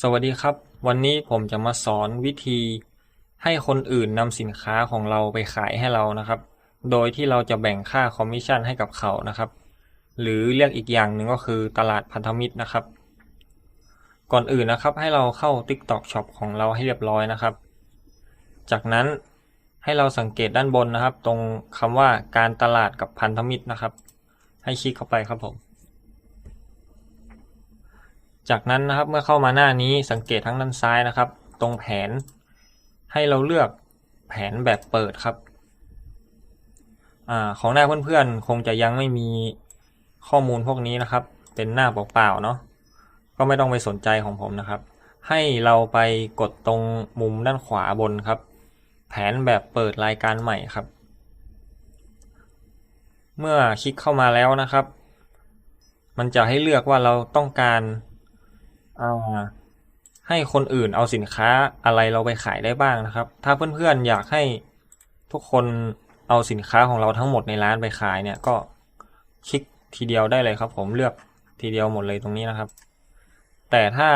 สวัสดีครับ วันนี้ผมจะมาสอนวิธี ให้คนอื่นนำสินค้าของเราไปขายให้เรานะครับ โดยที่เราจะแบ่งค่าคอมมิชชั่นให้กับเขานะครับ หรือเรียกอีกอย่างหนึ่งก็คือตลาดพันธมิตรนะครับ ก่อนอื่นนะครับให้เราเข้า TikTok Shop ของเราให้เรียบร้อยนะครับ จากนั้นให้เราสังเกตด้านบนนะครับ ตรงคำว่าการตลาดกับพันธมิตรนะครับ ให้คลิกเข้าไปครับผม จากนั้นนะครับเมื่อเข้ามาหน้านี้สังเกตทั้งด้านซ้ายนะครับ ตรงแผนให้เราเลือกแผนแบบเปิดครับอของหน้าเพื่อนๆ คงจะยังไม่มีข้อมูลพวกนี้นะครับ เป็นหน้าเปล่าๆเนาะก็ไม่ต้องไปสนใจของผมนะครับ ให้เราไปกดตรงมุมด้านขวาบนครับ แผนแบบเปิดรายการใหม่ครับ เมื่อคลิกเข้ามาแล้วนะครับ มันจะให้เลือกว่าเราต้องการ ให้คนอื่นเอาสินค้าอะไรเราไปขายได้บ้างนะครับ ถ้าเพื่อนๆอยากให้ทุกคนเอาสินค้าของเราทั้งหมดในร้านไปขายเนี่ยก็คลิกทีเดียวได้เลยครับ ผมเลือกทีเดียวหมดเลยตรงนี้นะครับ แต่ถ้า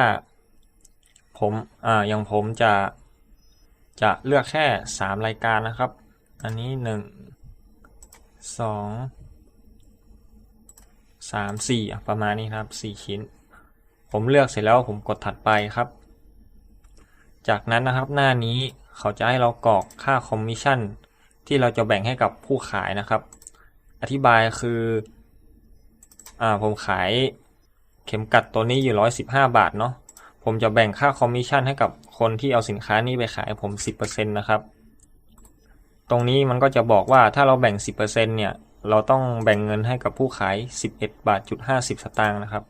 ผมอ่าอย่างผมจะจะเลือกแค่สามรายการนะครับ อันนี้หนึ่งสองสามสี่ประมาณนี้ครับสี่ชิ้น ผมเลือกเสร็จแล้วผมกดถัดไปครับ จากนั้นนะครับหน้านี้เขาจะให้เรากรอกค่าคอมมิชชั่นที่เราจะแบ่งให้กับผู้ขายนะครับ อธิบายคืออ่าผมขายเข็มกัดตัวนี้อยู่ร้อยสิบห้าบาทเนาะผมจะแบ่งค่าคอมมิชชั่นให้กับคนที่เอาสินค้านี้ไปขายผมสิบเปอร์เซ็นต์นะครับตรงนี้มันก็จะบอกว่าถ้าเราแบ่งสิบเปอร์เซ็นต์เนี่ย เราต้องแบ่งเงินให้กับผู้ขายสิบเอ็ดบาทจุดห้าสิบสตางค์นะครับ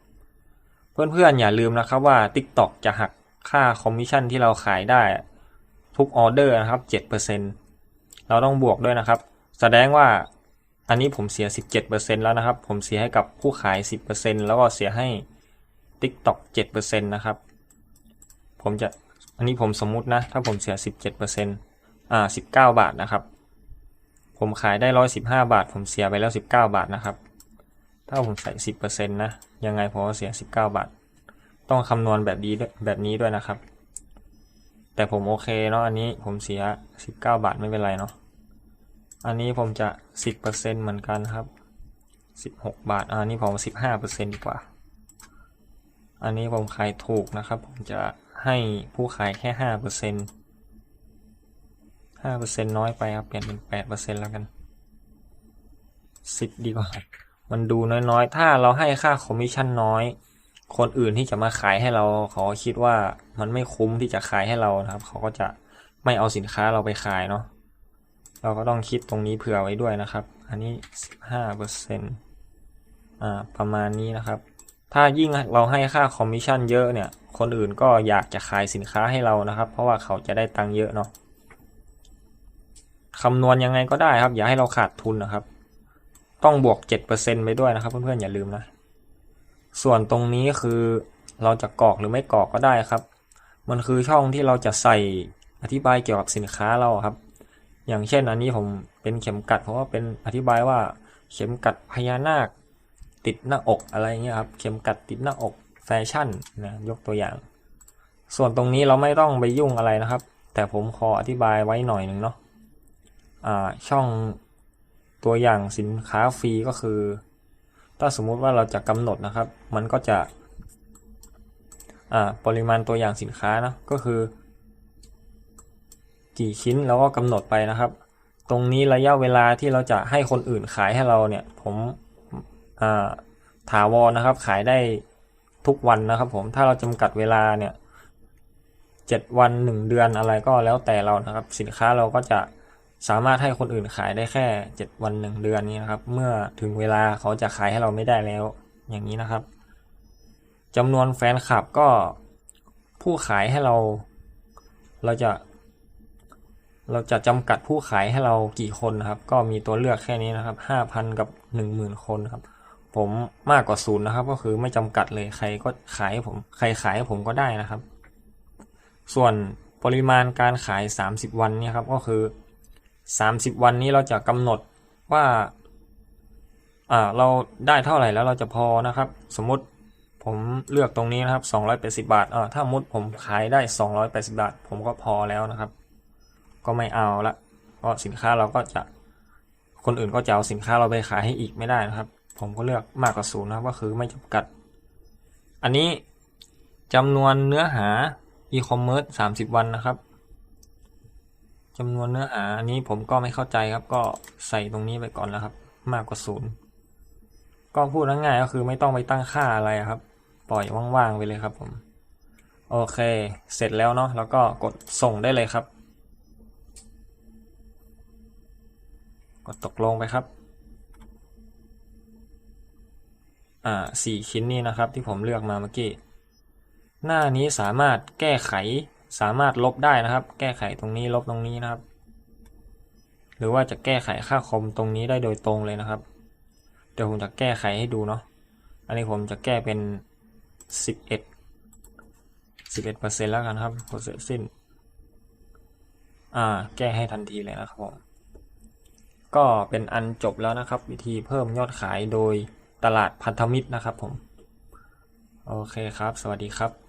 เพื่อนๆอย่าลืมนะครับว่า TikTok จะหักค่าคอมมิชชั่นที่เราขายได้ ทุกออเดอร์นะครับ 7%เราต้องบวกด้วยนะครับ แสดงว่าอันนี้ผมเสีย 17%แล้วนะครับ ผมเสียให้กับผู้ขาย 10%แล้วก็เสียให้ TikTok 7%นะครับ ผมจะ อันนี้ผมสมมุตินะ ถ้าผมเสีย 17%อ่า 19 บาทนะครับ ผมขายได้ 115 บาท ผมเสียไปแล้ว 19 บาทนะครับ ถ้าผมใส่ 10%นะ ยังไงผมก็เสีย 19 บาท ต้องคำนวณแบบนี้แบบนี้ด้วยนะครับ แต่ผมโอเคเนาะ อันนี้ผมเสีย 19 บาทไม่เป็นไรเนาะ อันนี้ผมจะ 10%เหมือนกันครับ 16 บาท อันนี้ผม 15%ดีกว่า อันนี้ผมขายถูกนะครับ ผมจะให้ผู้ขายแค่ 5% 5%น้อยไปครับ เปลี่ยนเป็น 8%แล้วกัน 10 ดีกว่า มันดูน้อยๆ ถ้าเราให้ค่าคอมมิชชั่นน้อย คนอื่นที่จะมาขายให้เราเขาคิดว่ามันไม่คุ้มที่จะขายให้เรานะครับ เขาก็จะไม่เอาสินค้าเราไปขายเนาะ เราก็ต้องคิดตรงนี้เผื่อไว้ด้วยนะครับ อันนี้15เปอร์เซ็นต์อ่าประมาณนี้นะครับ ถ้ายิ่งเราให้ค่าคอมมิชชั่นเยอะเนี่ย คนอื่นก็อยากจะขายสินค้าให้เรานะครับ เพราะว่าเขาจะได้ตังค์เยอะเนาะคำนวณยังไงก็ได้ครับ อย่าให้เราขาดทุนนะครับ ต้องบวก 7%ไปด้วยนะครับ เพื่อนๆอย่าลืมนะ ส่วนตรงนี้คือเราจะกรอกหรือไม่กรอกก็ได้ครับ มันคือช่องที่เราจะใส่อธิบายเกี่ยวกับสินค้าเราครับ อย่างเช่นอันนี้ผมเป็นเข็มกัดเพราะว่าเป็นอธิบายว่าเข็มกัดพญานาค ติดหน้าอกอะไรเงี้ยครับ เข็มกัดติดหน้าอกแฟชั่นนะยกตัวอย่าง ส่วนตรงนี้เราไม่ต้องไปยุ่งอะไรนะครับ แต่ผมขออธิบายไว้หน่อยหนึ่งเนาะอ่าช่อง ตัวอย่างสินค้าฟรีก็คือ ถ้าสมมุติว่าเราจะกำหนดนะครับ มันก็จะปริมาณตัวอย่างสินค้านะก็คือ กี่ชิ้นเราก็กำหนดไปนะครับ ตรงนี้ระยะเวลาที่เราจะให้คนอื่นขายให้เราเนี่ย ผมาถาวรนะครับ ขายได้ทุกวันนะครับผมถ้าเราจำกัดเวลาเนี่ยเจ็ดวันหนึ่งเดือนอะไรก็แล้วแต่เรานะครับ สินค้าเราก็จะ สามารถให้คนอื่นขายได้แค่เจ็ดวันหนึ่งเดือนนี้นะครับ เมื่อถึงเวลาเขาจะขายให้เราไม่ได้แล้ว อย่างนี้นะครับจำนวนแฟนคลับก็ผู้ขายให้เรา เราจะ เราจะจำกัดผู้ขายให้เรากี่คนนะครับ ก็มีตัวเลือกแค่นี้นะครับห้าพันกับหนึ่งหมื่นคนครับ ผมมากกว่าศูนย์นะครับ ก็คือไม่จำกัดเลยใครก็ขายให้ผม ใครขายให้ผมก็ได้นะครับ ส่วนปริมาณการขาย 30 วันเนี่ยครับ ก็คือ 30 วันนี้เราจะกำหนดว่าอ่าเราได้เท่าไหร่แล้วเราจะพอนะครับ สมมติผมเลือกตรงนี้นะครับ 280 บาทเออถ้ามุดผมขายได้ 280 บาท ผมก็พอแล้วนะครับ ก็ไม่เอาละเพราะสินค้าเราก็จะคนอื่นก็จะเอาสินค้าเราไปขายให้อีกไม่ได้นะครับ ผมก็เลือกมากกว่าศูนย์นะครับก็คือไม่จำกัด อันนี้จำนวนเนื้อหา e-commerce 30 วันนะครับ จำนวนเนื้อหาอันนี้ผมก็ไม่เข้าใจครับ ก็ใส่ตรงนี้ไปก่อนแล้วครับ มากกว่าศูนย์ก็พูดง่ายๆก็คือไม่ต้องไปตั้งค่าอะไรครับ ปล่อยว่างๆไปเลยครับผมโอเค เสร็จแล้วเนาะแล้วก็กดส่งได้เลยครับ กดตกลงไปครับ อ่าสี่ชิ้นนี้นะครับที่ผมเลือกมาเมื่อกี้ หน้านี้สามารถแก้ไข สามารถลบได้นะครับ แก้ไขตรงนี้ลบตรงนี้นะครับ หรือว่าจะแก้ไขค่าคอมตรงนี้ได้โดยตรงเลยนะครับ เดี๋ยวผมจะแก้ไขให้ดูเนาะ อันนี้ผมจะแก้เป็นสิบเอ็ดสิบเอ็ดเปอร์เซ็นต์แล้วกันครับกดเสร็จสิ้น อ่า แก้ให้ทันทีเลยนะครับผมก็เป็นอันจบแล้วนะครับ วิธีเพิ่มยอดขายโดยตลาดพันธมิตรนะครับผม โอเคครับ สวัสดีครับ